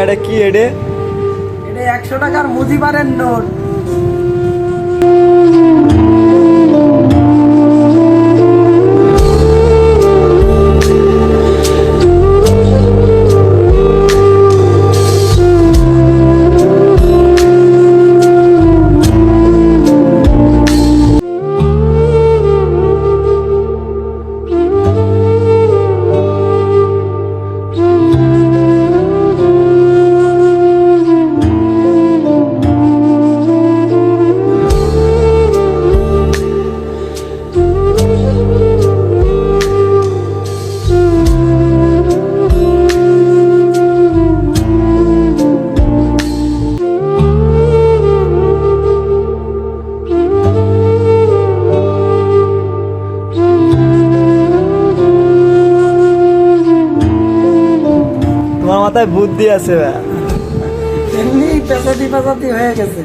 এটা কি এডে এটা একশো টাকার মুজিবারের নোট। মাথায় বুদ্ধি আছে এমনি পেঁচাতি পেঁচাতি হয়ে গেছে।